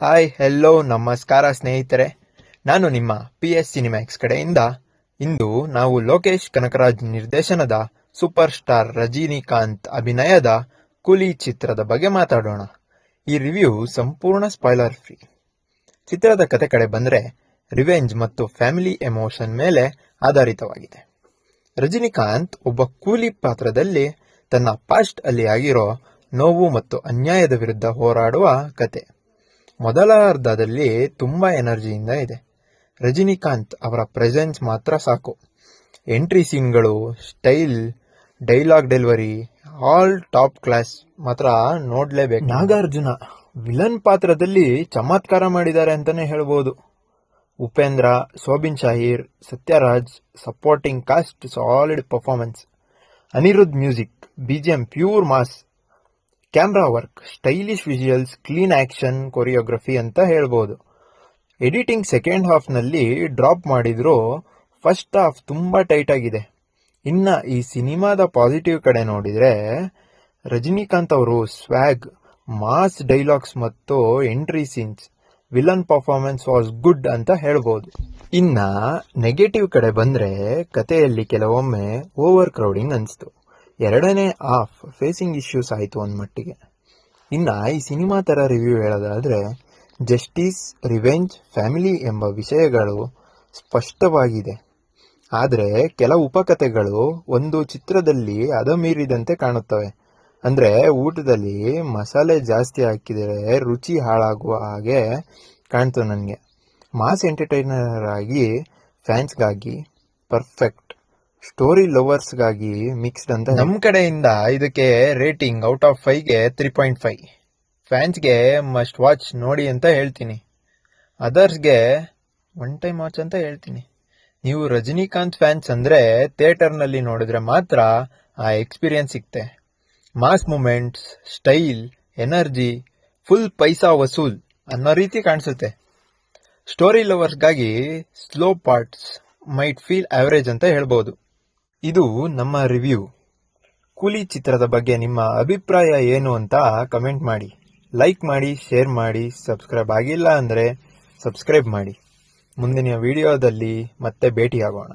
Hi hello ನಮಸ್ಕಾರ ಸ್ನೇಹಿತರೆ. ನಾನು ನಿಮ್ಮ ಪಿ ಎಸ್ ಸಿನಿಮ್ಯಾಕ್ಸ್ ಕಡೆಯಿಂದ ಇಂದು ನಾವು ಲೋಕೇಶ್ ಕನಕರಾಜ್ ನಿರ್ದೇಶನದ ಸೂಪರ್ ಸ್ಟಾರ್ ರಜನಿಕಾಂತ್ ಅಭಿನಯದ ಕೂಲಿ ಚಿತ್ರದ ಬಗ್ಗೆ ಮಾತಾಡೋಣ. ಈ ರಿವ್ಯೂ ಸಂಪೂರ್ಣ ಸ್ಪಾಯ್ಲರ್ ಫ್ರೀ ಚಿತ್ರದ ಕತೆ ಕಡೆ ಬಂದರೆ ರಿವೆಂಜ್ ಮತ್ತು ಫ್ಯಾಮಿಲಿ ಎಮೋಷನ್ ಮೇಲೆ ಆಧಾರಿತವಾಗಿದೆ. ರಜನಿಕಾಂತ್ ಒಬ್ಬ ಕೂಲಿ ಪಾತ್ರದಲ್ಲಿ ತನ್ನ ಪಾಸ್ಟ್ ಅಲ್ಲಿ ಆಗಿರೋ ನೋವು ಮತ್ತು ಅನ್ಯಾಯದ ವಿರುದ್ಧ ಹೋರಾಡುವ ಕತೆ. ಮೊದಲ ಅರ್ಧದಲ್ಲಿ ತುಂಬ ಎನರ್ಜಿಯಿಂದ ಇದೆ. ರಜನಿಕಾಂತ್ ಅವರ ಪ್ರೆಸೆನ್ಸ್ ಮಾತ್ರ ಸಾಕು. Entry ಸೀನ್ಗಳು, style, dialogue delivery, all top class ಮಾತ್ರ ನೋಡ್ಲೇಬೇಕು. ನಾಗಾರ್ಜುನ ವಿಲನ್ ಪಾತ್ರದಲ್ಲಿ ಚಮತ್ಕಾರ ಮಾಡಿದ್ದಾರೆ ಅಂತಾನೆ ಹೇಳ್ಬೋದು. Upendra, Soubin Shahir, Sathyaraj supporting cast solid performance Anirudh music BGM pure mass camera work, stylish visuals, clean action, choreography ಅಂತ ಹೇಳ್ಬೋದು. ಎಡಿಟಿಂಗ್ ಸೆಕೆಂಡ್ ಹಾಫ್ನಲ್ಲಿ ಡ್ರಾಪ್ ಮಾಡಿದ್ರು ಫಸ್ಟ್ ಹಾಫ್ ತುಂಬಾ ಟೈಟ್ ಆಗಿದೆ. ಇನ್ನ ಈ ಸಿನಿಮಾದ ಪಾಸಿಟಿವ್ ಕಡೆ ನೋಡಿದ್ರೆ ರಜನಿಕಾಂತ್ ಅವರು ಸ್ವ್ಯಾಗ್ ಮಾಸ್ ಡೈಲಾಗ್ಸ್ ಮತ್ತು entry scenes, villain performance was good ಅಂತ ಹೇಳ್ಬೋದು. ಇನ್ನ ನೆಗೆಟಿವ್ ಕಡೆ ಬಂದ್ರೆ ಕಥೆಯಲ್ಲಿ ಕೆಲವೊಮ್ಮೆ ಓವರ್ ಕ್ರೌಡಿಂಗ್ ಅನಿಸ್ತು. ಎರಡನೇ ಆಫ್ ಫೇಸಿಂಗ್ ಇಶ್ಯೂಸ್ ಆಯಿತು ಒಂದು ಮಟ್ಟಿಗೆ. ಇನ್ನು ಈ ಸಿನಿಮಾ ಥರ ರಿವ್ಯೂ ಹೇಳೋದಾದರೆ ಜಸ್ಟಿಸ್ ರಿವೆಂಜ್ ಫ್ಯಾಮಿಲಿ ಎಂಬ ವಿಷಯಗಳು ಸ್ಪಷ್ಟವಾಗಿದೆ. ಆದರೆ ಕೆಲ ಉಪಕಥೆಗಳು ಒಂದು ಚಿತ್ರದಲ್ಲಿ ಅದಮೀರಿದಂತೆ ಕಾಣುತ್ತವೆ. ಅಂದರೆ ಊಟದಲ್ಲಿ ಮಸಾಲೆ ಜಾಸ್ತಿ ಹಾಕಿದರೆ ರುಚಿ ಹಾಳಾಗುವ ಹಾಗೆ ಕಾಣ್ತು ನನಗೆ. ಮಾಸ್ ಎಂಟರ್ಟೈನರ್ ಆಗಿ ಫ್ಯಾನ್ಸ್ಗಾಗಿ ಪರ್ಫೆಕ್ಟ್ ಸ್ಟೋರಿ ಲವರ್ಸ್ಗಾಗಿ ಮಿಕ್ಸ್ಡ್ ಅಂತ ನಮ್ಮ ಕಡೆಯಿಂದ ಇದಕ್ಕೆ ರೇಟಿಂಗ್ ಔಟ್ ಆಫ್ ಫೈವ್ಗೆ ತ್ರೀ ಪಾಯಿಂಟ್ ಫೈವ್ ಫ್ಯಾನ್ಸ್ಗೆ ಮಸ್ಟ್ ವಾಚ್ ನೋಡಿ ಅಂತ ಹೇಳ್ತೀನಿ. ಅದರ್ಸ್ಗೆ ಒನ್ ಟೈಮ್ ವಾಚ್ ಅಂತ ಹೇಳ್ತೀನಿ. ನೀವು ರಜನಿಕಾಂತ್ ಫ್ಯಾನ್ಸ್ ಅಂದ್ರೆ ಥಿಯೇಟರ್ನಲ್ಲಿ ನೋಡಿದ್ರೆ ಮಾತ್ರ ಆ experience ಸಿಗ್ತೆ. Mass moments style energy full ಪೈಸಾ ವಸೂಲ್ ಅನ್ನೋ ರೀತಿ ಕಾಣಿಸುತ್ತೆ. Story ಲವರ್ಸ್ಗಾಗಿ slow parts might feel average ಅಂತ ಹೇಳ್ಬೋದು. ಇದು ನಮ್ಮ ರಿವ್ಯೂ. ಕೂಲಿ ಚಿತ್ರದ ಬಗ್ಗೆ ನಿಮ್ಮ ಅಭಿಪ್ರಾಯ ಏನು ಅಂತ ಕಮೆಂಟ್ ಮಾಡಿ. ಲೈಕ್ ಮಾಡಿ, ಶೇರ್ ಮಾಡಿ, ಸಬ್ಸ್ಕ್ರೈಬ್ ಆಗಿಲ್ಲ ಅಂದರೆ ಸಬ್ಸ್ಕ್ರೈಬ್ ಮಾಡಿ. ಮುಂದಿನ ವಿಡಿಯೋದಲ್ಲಿ ಮತ್ತೆ ಭೇಟಿಯಾಗೋಣ.